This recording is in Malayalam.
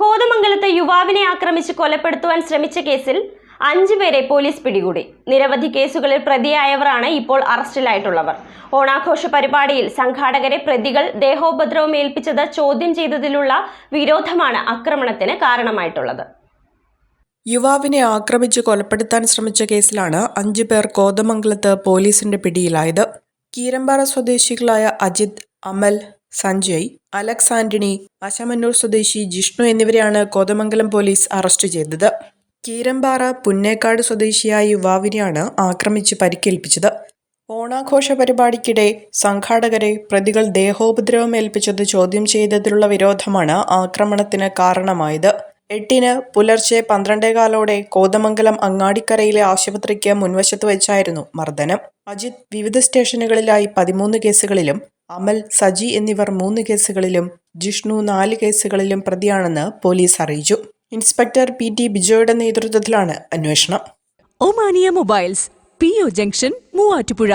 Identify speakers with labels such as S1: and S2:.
S1: കോതമംഗലത്ത് യുവാവിനെ ആക്രമിച്ച് കൊലപ്പെടുത്തുവാൻ ശ്രമിച്ച കേസിൽ അഞ്ചുപേരെ പോലീസ് പിടികൂടി. നിരവധി കേസുകളിൽ പ്രതിയായവരാണ് ഇപ്പോൾ അറസ്റ്റിലായിട്ടുള്ളവർ. ഓണാഘോഷ പരിപാടിയിൽ സംഘാടകരെ പ്രതികൾ ദേഹോപദ്രവം ഏൽപ്പിച്ചത് ചോദ്യം ചെയ്തതിലുള്ള വിരോധമാണ് ആക്രമണത്തിന് കാരണമായിട്ടുള്ളത്.
S2: യുവാവിനെ ആക്രമിച്ച് കൊലപ്പെടുത്താൻ ശ്രമിച്ച കേസിലാണ് അഞ്ചു പേർ കോതമംഗലത്ത് പോലീസിന്റെ പിടിയിലായത്. കീരമ്പാറ സ്വദേശികളായ അജിത് അമൽ സഞ്ജയ് അലക്സ് ആന്റണി അശമന്നൂർ സ്വദേശി ജിഷ്ണു എന്നിവരെയാണ് കോതമംഗലം പോലീസ് അറസ്റ്റ് ചെയ്തത്. കീരമ്പാറ പുന്നേക്കാട് സ്വദേശിയായ യുവാവിനെയാണ് ആക്രമിച്ച് പരിക്കേൽപ്പിച്ചത്. ഓണാഘോഷ പരിപാടിക്കിടെ സംഘാടകരെ പ്രതികൾ ദേഹോപദ്രവം ഏൽപ്പിച്ചത് ചോദ്യം ചെയ്തതിലുള്ള വിരോധമാണ് ആക്രമണത്തിന് കാരണമായത്. എട്ടിന് പുലർച്ചെ പന്ത്രണ്ടേകാലോടെ കോതമംഗലം അങ്ങാടിക്കരയിലെ ആശുപത്രിക്ക് മുൻവശത്ത് വെച്ചായിരുന്നു മർദ്ദനം. അജിത് വിവിധ സ്റ്റേഷനുകളിലായി പതിമൂന്ന് കേസുകളിലും അമൽ സജി എന്നിവർ മൂന്ന് കേസുകളിലും ജിഷ്ണു നാല് കേസുകളിലും പ്രതിയാണെന്ന് പോലീസ് അറിയിച്ചു. ഇൻസ്പെക്ടർ പി ടി ബിജോയുടെ നേതൃത്വത്തിലാണ് അന്വേഷണം.
S3: Omania mobiles P O junction Muvattupuzha.